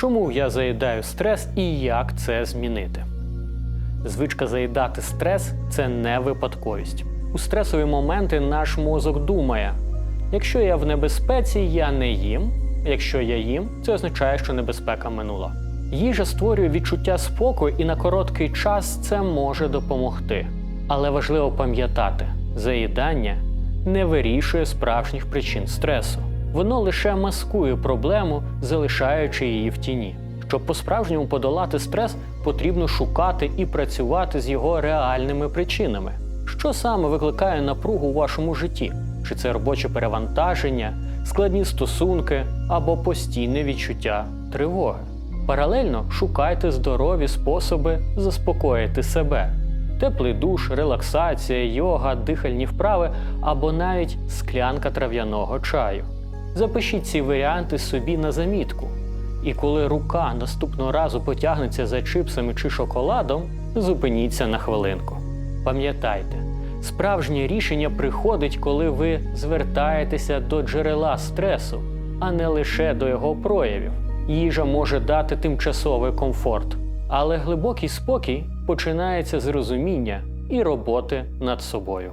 Чому я заїдаю стрес і як це змінити? Звичка заїдати стрес це не випадковість. У стресові моменти наш мозок думає: якщо я в небезпеці, я не їм. Якщо я їм, це означає, що небезпека минула. Їжа створює відчуття спокою, і на короткий час це може допомогти. Але важливо пам'ятати, заїдання не вирішує справжніх причин стресу. Воно лише маскує проблему, залишаючи її в тіні. Щоб по-справжньому подолати стрес, потрібно шукати і працювати з його реальними причинами. Що саме викликає напругу у вашому житті? Чи це робоче перевантаження, складні стосунки або постійне відчуття тривоги? Паралельно шукайте здорові способи заспокоїти себе. Теплий душ, релаксація, йога, дихальні вправи або навіть склянка трав'яного чаю. Запишіть ці варіанти собі на замітку. І коли рука наступного разу потягнеться за чипсами чи шоколадом, зупиніться на хвилинку. Пам'ятайте, справжнє рішення приходить, коли ви звертаєтеся до джерела стресу, а не лише до його проявів. Їжа може дати тимчасовий комфорт, але глибокий спокій починається з розуміння і роботи над собою.